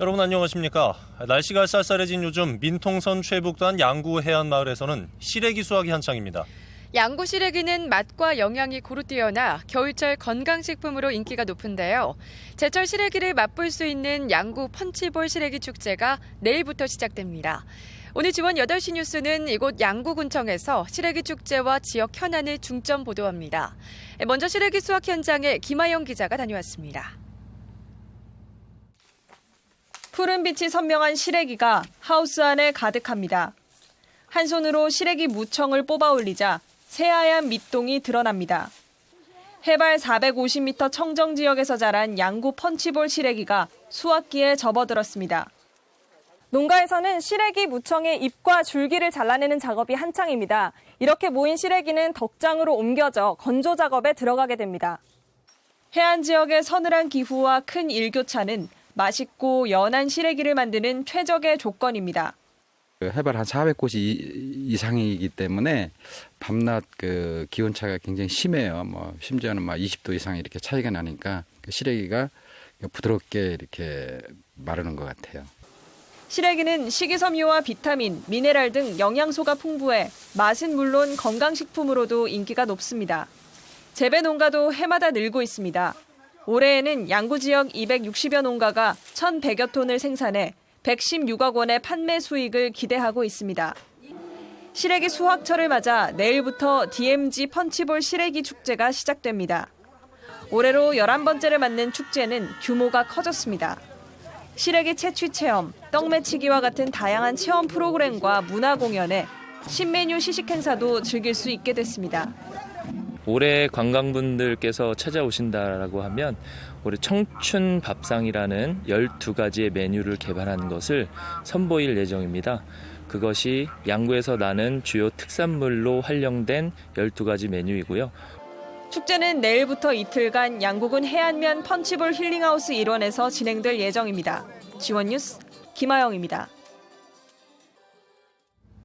여러분 안녕하십니까? 날씨가 쌀쌀해진 요즘 민통선 최북단 양구 해안 마을에서는 시래기 수확이 한창입니다. 양구 시래기는 맛과 영양이 고루 뛰어나 겨울철 건강식품으로 인기가 높은데요. 제철 시래기를 맛볼 수 있는 양구 펀치볼 시래기 축제가 내일부터 시작됩니다. 오늘 지원 8시 뉴스는 이곳 양구군청에서 시래기 축제와 지역 현안을 중점 보도합니다. 먼저 시래기 수확 현장에 김하영 기자가 다녀왔습니다. 푸른 빛이 선명한 시래기가 하우스 안에 가득합니다. 한 손으로 시래기 무청을 뽑아 올리자 새하얀 밑동이 드러납니다. 해발 450m 청정 지역에서 자란 양구 펀치볼 시래기가 수확기에 접어들었습니다. 농가에서는 시래기 무청의 잎과 줄기를 잘라내는 작업이 한창입니다. 이렇게 모인 시래기는 덕장으로 옮겨져 건조 작업에 들어가게 됩니다. 해안 지역의 서늘한 기후와 큰 일교차는 맛있고 연한 시래기를 만드는 최적의 조건입니다. 그 해발 한 400곳이 이상이기 때문에 밤낮 그 기온 차가 굉장히 심해요. 뭐 심지어는 막 20도 이상 이렇게 차이가 나니까 그 시래기가 부드럽게 이렇게 마르는 것 같아요. 시래기는 식이섬유와 비타민, 미네랄 등 영양소가 풍부해 맛은 물론 건강식품으로도 인기가 높습니다. 재배 농가도 해마다 늘고 있습니다. 올해에는 양구 지역 260여 농가가 1,100여 톤을 생산해 116억 원의 판매 수익을 기대하고 있습니다. 시래기 수확철을 맞아 내일부터 DMG 펀치볼 시래기 축제가 시작됩니다. 올해로 11번째를 맞는 축제는 규모가 커졌습니다. 시래기 채취 체험, 떡매치기와 같은 다양한 체험 프로그램과 문화 공연에 신메뉴 시식 행사도 즐길 수 있게 됐습니다. 올해 관광분들께서 찾아오신다라고 하면 올해 청춘 밥상이라는 12가지의 메뉴를 개발한 것을 선보일 예정입니다. 그것이 양구에서 나는 주요 특산물로 활용된 12가지 메뉴이고요. 축제는 내일부터 이틀간 양국은 해안면 펀치볼 힐링하우스 일원에서 진행될 예정입니다. 지원 뉴스 김아영입니다.